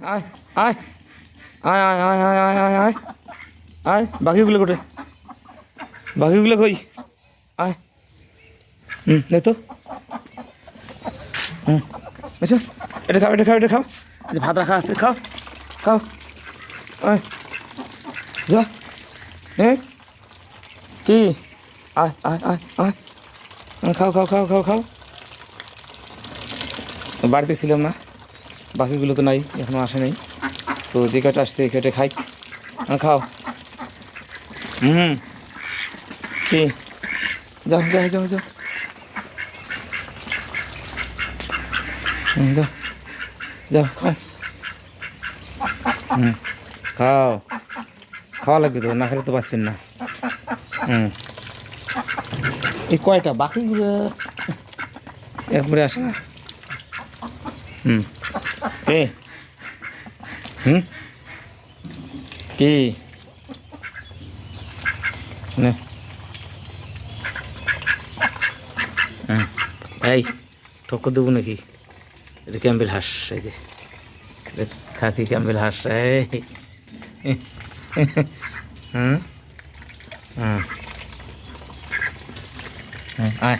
আয় আয়। আয় আয় আয় আয় আয় আয় আয়। আয় বাকিগুলো কোটে। বাকিগুলো কই? আয়। হুম নে তো। হুম এসো। এটা খাও এটা খাও এটা খাও। ভাত রাখা আছে খাও খাও। আয়। যা। হ্যাঁ কি? আয় আয় আয় আয়, খাও খাও খাও খাও খাও। বাড়িতে ছিলাম না। বাকিগুলো তো নাই, এখনও আসে নাই। তো যে কটা আসছে, এই কটা খাই। খাও। হুম। কি? যাও যাও যাও যাও। যাও। যাও, খাও। হুম, খাও। খাওয়া লাগবে তো, না খেলে তো বাঁচবেন না। হুম। এই কয়টা? বাকিগুলো একবারে আসে না। হুম কে? হুম? কি? নে। হুম এই ঠক্কর দেবো নাকি? এটা ক্যাম্বেল হাঁস এই যে। খাকি ক্যাম্বেল হাঁস এই। হুম? হুম, আয়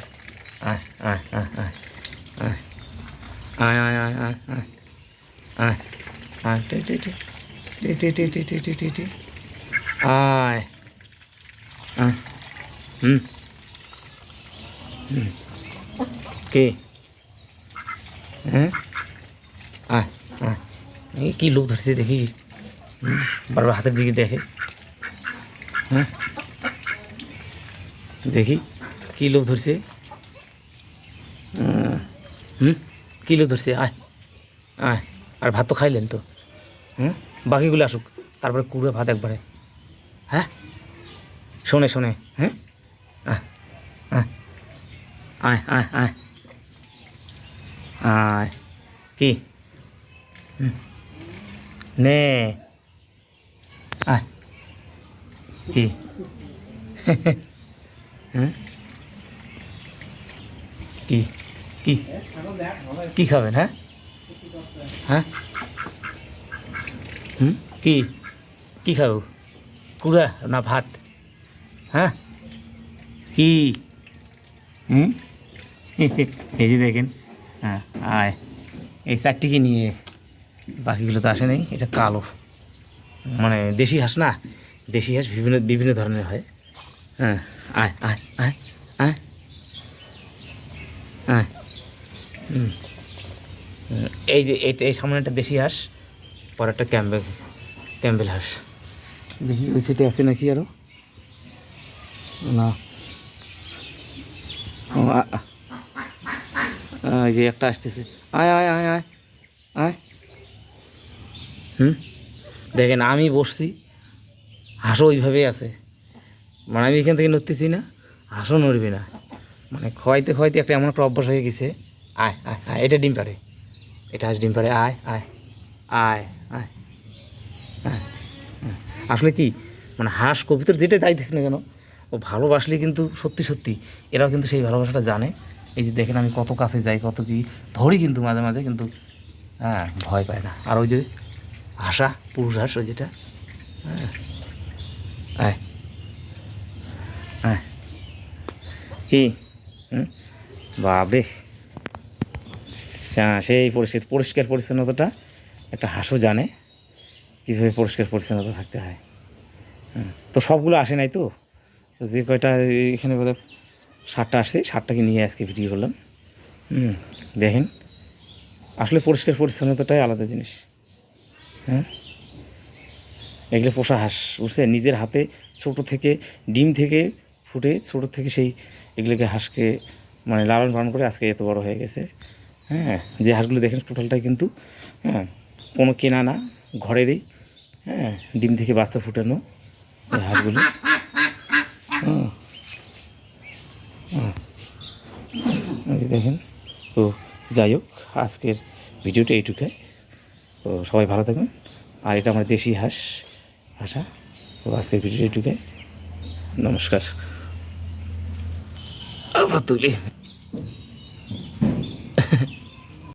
আয়। আয় আয় আয় আয়। আয় আয় আয় আয় আয় আয় আয় টি টি টি টি টি টি টি টি টি টি আয় আয় হুম হুম কে হ্যাঁ আয় আয় এই কী লোক ধরছে দেখি হুম, বারবার হাতের দিকে দেখে হ্যাঁ দেখি কী লোক ধরছে উম, হুম কী লোক ধরছে, আয় আয়। আর ভাত তো খাইলেন তো। হুম? বাকিগুলো আসুক, তারপরে কুড়ে ভাত একবারে। হ্যাঁ? শোনে শোনে হ্যাঁ আয় আয় আয় আয়। আয়। কি। নে। আয়। কি? হ্যাঁ কি? কি? কি খাবেন হ্যাঁ? হ্যাঁ? হুম? কি? কি খাব? কুড়া না ভাত? হ্যাঁ? কি? হুম? এই যে দেখেন হ্যাঁ আয়। এই চারটিকে নিয়ে বাকিগুলো তো আসে নাই, এটা কালো। মানে দেশি হাঁস না, দেশি হাঁস বিভিন্ন বিভিন্ন ধরনের হয়। হ্যাঁ আয় আয় আয় আয় হুম হুম, এই যে এই সামনে একটা দেশি হাঁস পর একটা ক্যাম্বেল ক্যাম্বেল হাঁস। দেখি ওই সেটে আছে নাকি আরও না। এই যে একটা আসতেছে। আয় আয় আয় আয়। আয়। হুম? দেখেন আমি বসছি হাঁসও ওইভাবেই আছে। মানে আমি এখান থেকে নড়তেছি না হাঁসও নড়বে না। মানে খোয়াইতে খোয়াইতে একটা এমন একটা অভ্যাস হয়ে গেছে আয় আয় আয়, এটা ডিম পাড়ে। এটা হাঁস ডিম পাড়ে, আয় আয় আয় আয়। আসলে কি মানে হাঁস কবিতর যেটা তাই দেখ না কেন, ও ভালোবাসলে কিন্তু সত্যি সত্যি এরাও কিন্তু সেই ভালোবাসাটা জানে। এই যে দেখেন আমি কত কাছে যাই, কত কি ধরি কিন্তু মাঝে মাঝে কিন্তু হ্যাঁ ভয় পায় না। আর ওই যে হাসা, পুরুষ হাঁস, ওই যেটা হ্যাঁ আয় কি? বাবরে সা- সেই পরিষ্কার পরিষ্কার পরিচ্ছন্নতাটা একটা হাঁসও জানে কীভাবে পরিষ্কার পরিচ্ছন্নতা থাকতে হয়। হুম, তো সবগুলো আসে নাই তো? যে কয়টা এখানে বোধ সাতটা আসছে সাতটাকে নিয়ে আজকে ভিডিও করলাম। হুম দেখেন আসলে পরিষ্কার পরিচ্ছন্নতাটাই আলাদা জিনিস। হ্যাঁ এগুলো পোষা হাঁস বুঝছে নিজের হাতে ছোট থেকে ডিম থেকে ফুটে ছোট থেকে সেই এগুলোকে হাঁসকে মানে লালন পালন করে আজকে এত বড় হয়ে গেছে। হ্যাঁ যে হাঁসগুলো দেখেন টোটালটাই কিন্তু হ্যাঁ কোনো কেনা না, ঘরেরই হ্যাঁ ডিম থেকে বাচ্চা ফুটানো এই হাঁসগুলো। দেখেন, তো যাই হোক, আজকের ভিডিওটা এইটুকাই। তো সবাই ভালো থাকবেন। আর এটা আমার দেশি হাঁস ভাষা তো আজকের ভিডিওটা এইটুকাই। নমস্কার। আবার তুলি।